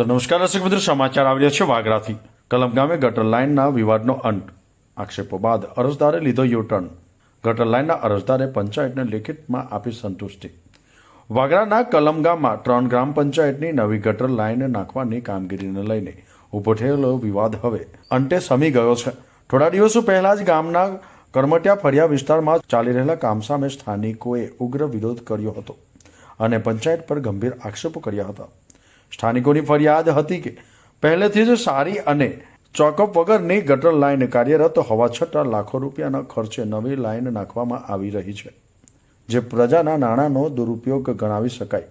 તો નમસ્કાર દર્શક મિત્રો, સમાચાર આવી છે વાગરાથી. કલમ ગામે ગટર લાઇનના વિવાદનો અંત. આક્ષેપો બાદ અરજદારે લીધો યુટર્ન. ગટર લાઇનના અરજદારે પંચાયતને લેખિતમાં આપી સંતુષ્ટિ. વાગરાના કલમ ગામમાં ત્રણ ગ્રામ પંચાયતની નવી ગટર લાઇન નાખવાની કામગીરીને લઈને ઊભો થયેલો વિવાદ હવે અંતે સમી ગયો છે. થોડા દિવસો પહેલા જ ગામના કરમટિયા ફળિયા વિસ્તારમાં ચાલી રહેલા કામ સામે સ્થાનિકોએ ઉગ્ર વિરોધ કર્યો હતો અને પંચાયત પર ગંભીર આક્ષેપો કર્યા હતા. સ્થાનિકોની ફરિયાદ હતી કે પહેલેથી જ સારી અને ચોકઅપ વગરની ગટર લાઇન કાર્યરત હોવા છતાં લાખો રૂપિયાના ખર્ચે નવી લાઇન નાખવામાં આવી રહી છે, જે પ્રજાના નાણાંનો દુરુપયોગ ગણાવી શકાય.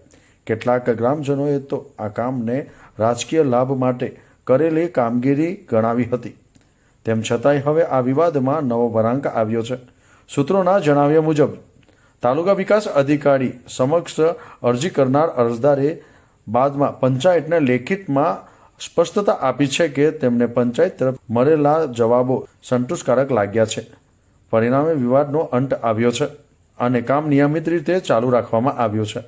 કેટલાક ગ્રામજનોએ તો આ કામને રાજકીય લાભ માટે કરેલી કામગીરી ગણાવી હતી. તેમ છતાંય હવે આ વિવાદમાં નવો વરાંક આવ્યો છે. સૂત્રોના જણાવ્યા મુજબ, તાલુકા વિકાસ અધિકારી સમક્ષ અરજી કરનાર અરજદારે બાદમાં પંચાયતને લેખિતમાં સ્પષ્ટતા આપી છે કે તેમને પંચાયત તરફ મળેલા જવાબો સંતોષકારક લાગ્યા છે. પરિણામે વિવાદનો અંત આવ્યો છે અને કામ નિયમિત રીતે ચાલુ રાખવામાં આવ્યું છે.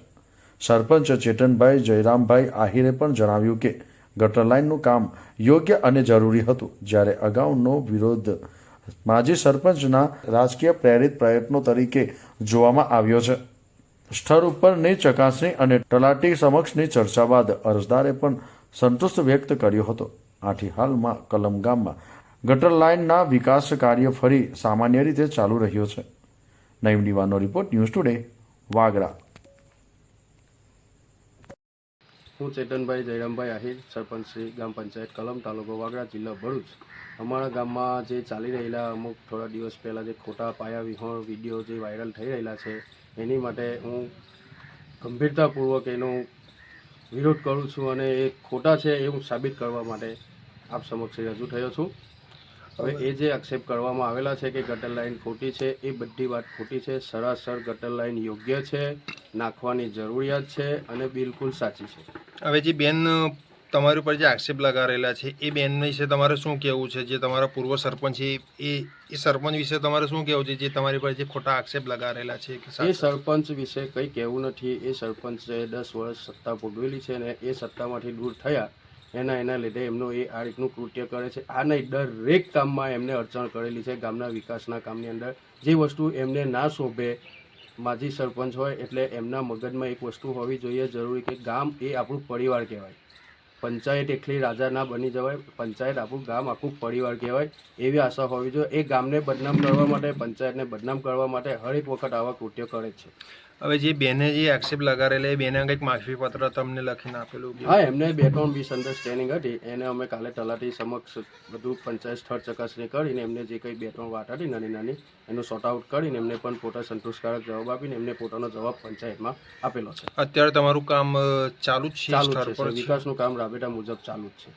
સરપંચ ચેતનભાઈ જયરામભાઈ આહિરે પણ જણાવ્યું કે ગટર લાઇનનું કામ યોગ્ય અને જરૂરી હતું જ્યારે અગાઉનો વિરોધ માજી સરપંચના રાજકીય પ્રેરિત પ્રયત્નો તરીકે જોવામાં આવ્યો છે. સ્થળ ઉપરની ચકાસણી અને તલાટી સમક્ષની ચર્ચા બાદ અરજદારે પણ સંતોષ વ્યક્ત કર્યો હતો. આથી હાલમાં કલમ ગામમાં ગટર લાઇનના વિકાસ કાર્ય ફરી સામાન્ય રીતે ચાલુ રહ્યો છે. Naeem દીવાનો report news today, Vagra. હું ચેતનભાઈ જયરામભાઈ આહિર, સરપંચ શ્રી ગ્રામ પંચાયત કલમ, તાલુકો વાગડા જિલ્લો ભરૂચ. અમારા ગામમાં જે ચાલી રહેલા અમુક થોડા દિવસ પહેલાં જે ખોટા પાયા વિહોણ વીડિયો જે વાયરલ થઈ રહેલા છે એની માટે હું ગંભીરતાપૂર્વક એનો વિરોધ કરું છું અને એ ખોટા છે એ હું સાબિત કરવા માટે આપ સમક્ષ રજૂ થયો છું. હવે એ જે આક્ષેપ કરવામાં આવેલા છે કે ગટર લાઈન ખોટી છે, એ બધી વાત ખોટી છે, સરાસર ગટર લાઈન યોગ્ય છે, નાખવાની જરૂરિયાત છે અને બિલકુલ સાચી છે. હવે જે બેન તમારી ઉપર જે આક્ષેપ લગાવેલા છે એ બેન વિશે તમારે શું કહેવું છે? જે તમારા પૂર્વ સરપંચ છે એ એ સરપંચ વિશે તમારે શું કહેવું છે? જે તમારી પર જે ખોટા આક્ષેપ લગાવેલા છે એ સરપંચ વિશે કંઈ કહેવું નથી. એ સરપંચે દસ વર્ષ સત્તા ભોગવેલી છે ને એ સત્તામાંથી દૂર થયા. એના એના લીધે એમનું એ આ રીતનું કૃત્ય કરે છે. આ નહીં દરેક કામમાં એમને અડચણ કરેલી છે ગામના વિકાસના કામની અંદર. જે વસ્તુ એમને ના શોભે માજી સરપંચ હોય એટલે એમના મગજમાં એક વસ્તુ હોવી જોઈએ જરૂરી કે ગામ એ આપણું પરિવાર કહેવાય. પંચાયત એકલી રાજા ના બની જવાય, પંચાયત આપણું ગામ આખું પરિવાર કહેવાય, એવી આશા હોવી જોઈએ. એ ગામને બદનામ કરવા માટે, પંચાયતને બદનામ કરવા માટે હરેક વખત આવા કૃત્ય કરે છે. હવે જે બેને જે આક્ષેપ લગાવેલા એ બેને કંઈક માફી પત્ર તમને લખીને આપેલું હા એમને બે ત્રણ મિસઅન્ડરસ્ટેન્ડિંગ હતી એને અમે કાલે તલાટી સમક્ષ બધું પંચાયત સ્થળ ચકાસણી કરીને એમને જે કંઈ બે ત્રણ વાત હતી નાની નાની એનું સોર્ટ આઉટ કરીને એમને પણ પોતા સંતોષકારક જવાબ આપીને એમને પોતાનો જવાબ પંચાયતમાં આપેલો છે અત્યારે તમારું કામ ચાલુ જ છે ચાલુ. છે. વિકાસનું કામ રાબેટા મુજબ ચાલુ જ છે